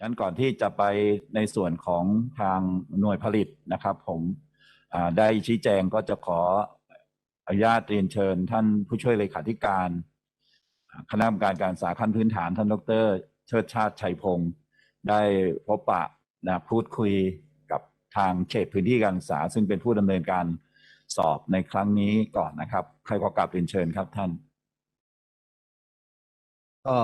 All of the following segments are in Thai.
ฉะนั้นก่อนที่จะไปในส่วนของทางหน่วยผลิตนะครับ ผมได้ชี้แจงก็จะขออนุญาตเรียนเชิญ ท่านผู้ช่วยเลขาธิการ คณะกรรมการการศึกษาขั้นพื้นฐานท่านดร เชิดชาติชัยพงศ์ได้พบปะนะพูดคุยกับทางเขตพื้นที่การศึกษา ซึ่งเป็นผู้ดำเนินการสอบในครั้งนี้ก่อนนะครับ ใครขอกลับเรียนเชิญครับท่าน ก็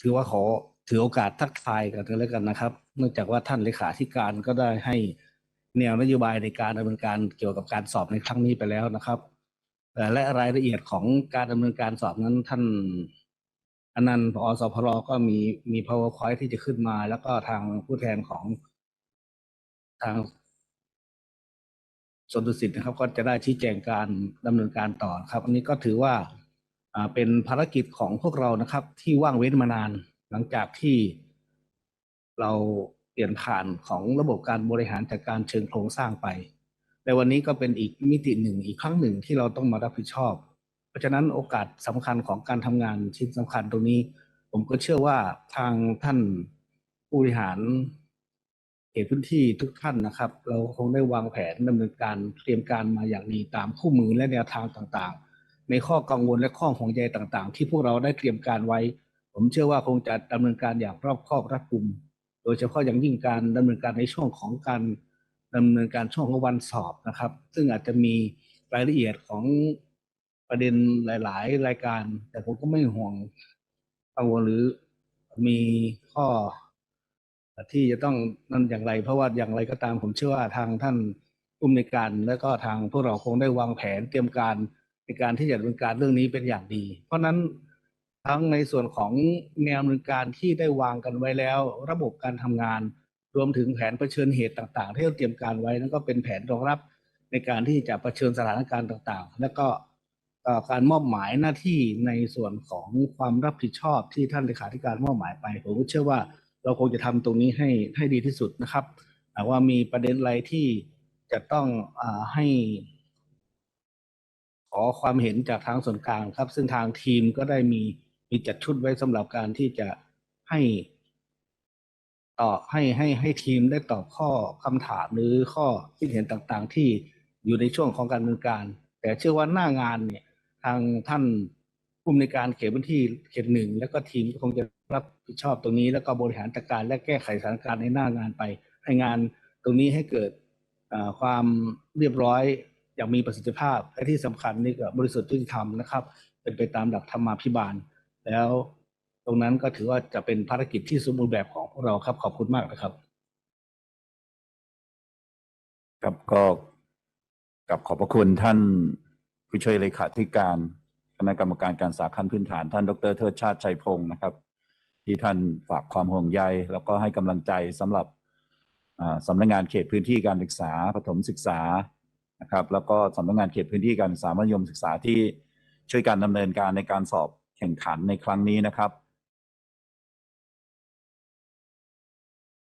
ถือว่าขอ ถือโอกาสทักทายกันแล้วกันนะครับ เนื่องจากว่าท่านเลขาธิการก็ได้ให้แนวนโยบายในการดำเนินการเกี่ยวกับการสอบในครั้งนี้ไปแล้วนะครับและรายละเอียดของการดำเนินการสอบนั้นท่านอนันต์ผอสพรก็มีมี powerpoint ที่จะขึ้นมา แล้วก็ทางผู้แทนของทางสวนดุสิตนะครับ ก็จะได้ชี้แจงการดำเนินการต่อครับ อันนี้ก็ถือว่าเป็นภารกิจของพวกเรานะครับ ที่ว่างเว้นมานาน หลังจากที่เราเปลี่ยนผ่านของระบบการบริหารจัดการเชิงโครงสร้างไป ในวันนี้ก็เป็นอีกมิติหนึ่งอีกครั้งหนึ่งที่เราต้องมารับผิดชอบ เพราะฉะนั้นโอกาสสำคัญของการทำงานชิ้นสำคัญตรงนี้ ผมก็เชื่อว่าทางท่านผู้บริหารเขตพื้นที่ทุกท่านนะครับ เราคงได้วางแผนดำเนินการเตรียมการมาอย่างดีตามคู่มือและแนวทางต่างๆ ในข้อกังวลและข้อห่วงใยต่างๆ ที่พวกเราได้เตรียมการไว้ ผมเชื่อว่าคงจะดำเนินการอย่างรอบคอบรัดกุม โดยเฉพาะอย่างยิ่งการดำเนินการในช่วงของการดำเนินการช่วงของวันสอบนะครับ ซึ่งอาจจะมีรายละเอียดของประเด็นหลาย ๆ รายการ แต่ผมก็ไม่ห่วงกังวลหรือมีข้อที่จะต้องนั่นอย่างไร เพราะว่าอย่างไรก็ตามผมเชื่อว่าทางท่านผู้อำนการ และก็ทางพวกเราคงได้วางแผนเตรียมการในการที่จะดำเนินการเรื่องนี้เป็นอย่างดี เพราะฉะนั้น ทั้งในส่วนของแนวดำเนินการที่ได้วางกันไว้แล้ว ระบบการทำงาน รวมถึงแผนเผชิญเหตุต่างๆ ที่เราเตรียมการไว้นั่นก็เป็นแผนรองรับในการที่จะเผชิญสถานการณ์ต่างๆ และก็การมอบหมายหน้าที่ในส่วนของความรับผิดชอบที่ท่านเลขาธิการมอบหมายไปผมก็เชื่อว่าเราคงจะทำตรงนี้ให้ให้ดีที่สุดนะครับหากว่ามีประเด็นอะไรที่จะต้องอให้ ขอความเห็นจากทางส่วนกลางครับ ซึ่งทางทีมก็ได้มี มีจัดชุดไว้สำหรับการที่จะให้ตอบให้ให้ให้ทีมได้ตอบข้อคำถามหรือข้อคิดเห็นต่างๆ ที่อยู่ในช่วงของการดำเนินการ แต่เชื่อว่าหน้างานเนี่ยทางท่านผู้อำนการเขตพื้นที่เขตหนึ่งแล้วก็ทีมก็คงจะรับผิดชอบตรงนี้ แล้วก็บริหารจัดการและแก้ไขสถานการณ์ในหน้างานไป ให้งานตรงนี้ให้เกิดความเรียบร้อยอย่างมีประสิทธิภาพและที่สำคัญนี่ก็บริสุทธิ์ยุติธรรมนะครับ เป็นไปตามหลักธรรมาภิบาล แล้วตรงนั้นก็ถือว่าจะเป็นภารกิจที่สมบูรณ์แบบของพวกเราครับ ขอบคุณมากนะครับ ครับก็กับขอบพระคุณท่านผู้ช่วยเลขาธิการคณะกรรมการการศึกษาขั้นพื้นฐานท่านดรเทิดชาติชัยพงศ์นะครับ ที่ท่านฝากความห่วงใย แล้วก็ให้กำลังใจสำหรับอ่าสำนักงานเขตพื้นที่การศึกษาประถมศึกษานะครับ แล้วก็สำนักงานเขตพื้นที่การศึกษามัธยมศึกษาที่ช่วยการดำเนินการในการสอบ แข่งขันในครั้งนี้นะครับ